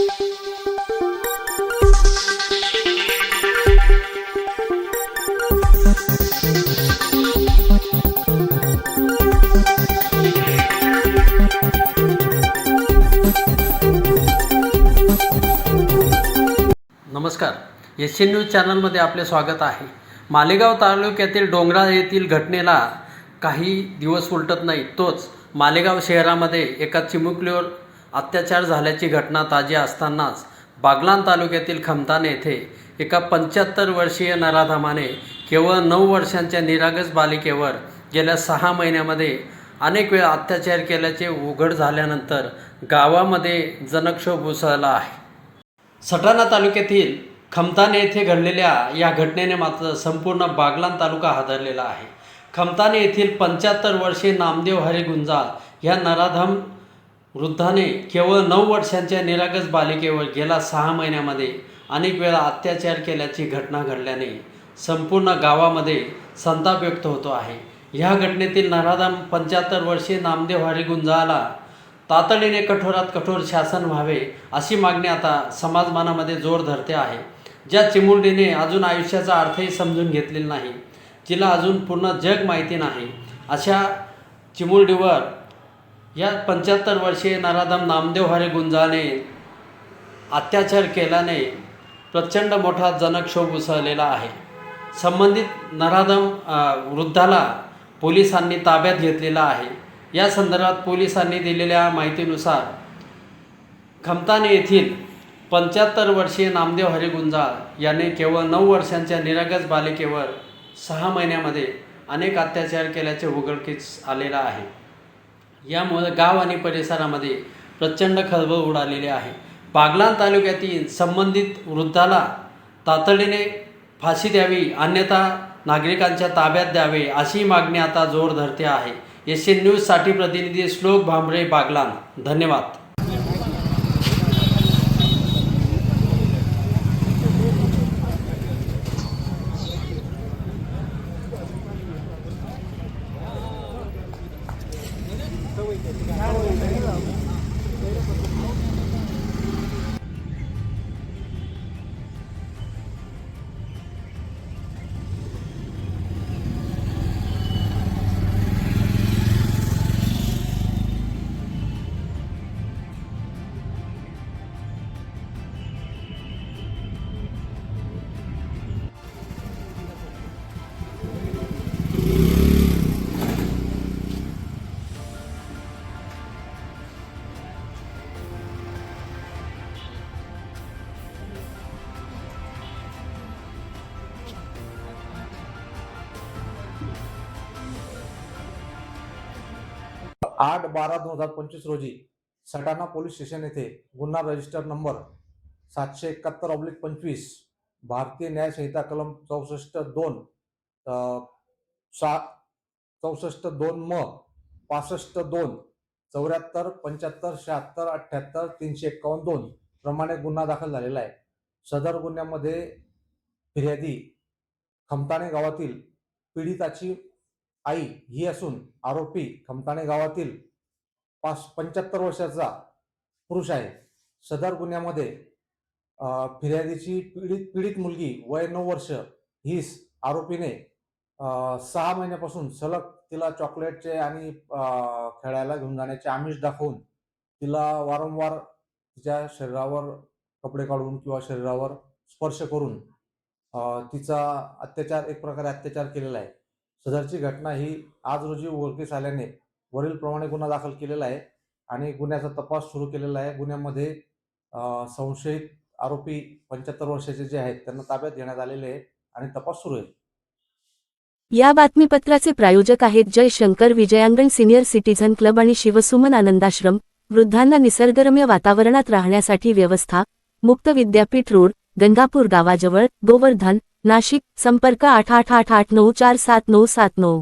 नमस्कार. S N news चॅनलमध्ये आपले स्वागत आहे. मालेगाव तालुक्यातील डोंगरा येथील घटनेला काही दिवस उलटत नाही तोच मालेगाव शहरामध्ये एका चिमुकलीवर अत्याचार झाल्याची घटना ताजी असतानाच बागलान तालुक्यातील खमतान येथे एका पंच्याहत्तर वर्षीय नराधामाने केवळ नऊ वर्षांच्या निरागस बालिकेवर गेल्या सहा महिन्यामध्ये अनेक वेळा अत्याचार केल्याचे उघड झाल्यानंतर गावामध्ये जनक्षोभ उसळला आहे. सटाणा तालुक्यातील खमताने येथे घडलेल्या या घटनेने मात्र संपूर्ण बागलान तालुका हादरलेला आहे. खमताने येथील पंच्याहत्तर वर्षीय नामदेव हरी गुंजाल ह्या नराधम वृद्धाने केवळ नऊ वर्षांच्या निरागस बालिकेवर गेल्या सहा महिन्यामध्ये अनेक वेळा अत्याचार केल्याची घटना घडल्याने संपूर्ण गावामध्ये संताप व्यक्त होतो आहे. ह्या घटनेतील नराधाम पंच्याहत्तर वर्षीय नामदेव हरिगुंजाला तातडीने कठोरात कठोर शासन व्हावे अशी मागणी आता समाजमानामध्ये जोर धरते आहे. ज्या चिमुरडीने अजून आयुष्याचा अर्थही समजून घेतलेला नाही जिला अजून पूर्ण जग माहिती नाही अशा चिमुरडीवर या पंच्याहत्तर वर्षीय नराधम नामदेव हरे गुंजाने अत्याचार केल्याने प्रचंड मोठा जनक्षोभ उसळलेला आहे. संबंधित नराधम वृद्धाला पोलिसांनी ताब्यात घेतलेला आहे. या संदर्भात पोलिसांनी दिलेल्या माहितीनुसार खमताने येथील पंच्याहत्तर वर्षीय नामदेव हरिगुंजाळ याने केवळ नऊ वर्षांच्या निरागस बालिकेवर सहा महिन्यामध्ये अनेक अत्याचार केल्याचे उघडकीस आलेला आहे. यामुळे गाव आणि परिसरामध्ये प्रचंड खळबळ उडालेली आहे. बागलाण तालुक्यातील संबंधित वृद्धाला तातडीने फाशी द्यावी अन्यथा नागरिकांच्या ताब्यात द्यावे अशी मागणी आता जोर धरते आहे. एस एन न्यूजसाठी प्रतिनिधी श्लोक भांबरे बागलाण धन्यवाद. आठ बारा दोन हजार पंचवीस रोजी सटाणा पोलीस स्टेशन येथे गुन्हा रजिस्टर नंबर सातशे एकाहत्तर ऑब्लिक पंचवीस भारतीय न्यायसंहिता कलम चौसष्ट दोन सात सा चौसष्ट दोन म पासष्ट दोन चौऱ्याहत्तर पंच्याहत्तर शहात्तर अठ्ठ्याहत्तर तीनशे एक्कावन्न दोन प्रमाणे गुन्हा दाखल झालेला आहे. सदर गुन्ह्यामध्ये फिर्यादी खमताणे गावातील पीडिताची आई ही असून आरोपी खमताणे गावातील पाच पंच्याहत्तर वर्षाचा पुरुष आहे. सदर गुन्ह्यामध्ये फिर्यादीची पीडित पीडित मुलगी वय नऊ वर्ष हीच आरोपीने सहा महिन्यापासून सलग तिला चॉकलेटचे आणि खेळायला घेऊन जाण्याचे आमिष दाखवून तिला वारंवार तिच्या शरीरावर कपडे काढून किंवा शरीरावर स्पर्श करून तिचा अत्याचार एक प्रकारे अत्याचार केलेला आहे. सदरची घटना ही आज रोजी उघडकीस आल्याने वरीलप्रमाणे गुन्हा दाखल केलेला आहे आणि गुन्ह्याचा तपास सुरू केलेला आहे. गुन्ह्यामध्ये संशयित आरोपी पंच्याहत्तर वर्षाचे जे आहेत त्यांना ताब्यात घेण्यात आलेले आहे आणि तपास सुरू आहे. या बातमीपत्राचे प्रायोजक आहेत Jai Shankar Vijayangan senior citizen club आणि शिवसुमन आनंदाश्रम वृद्धांना निसर्गरम्य वातावरणात राहण्यासाठी व्यवस्था मुक्त विद्यापीठ रोड गंगापूर गावाजवळ गोवर्धन नाशिक संपर्क आठ आठ आठ आठ नऊ चार सात नऊ सात नऊ.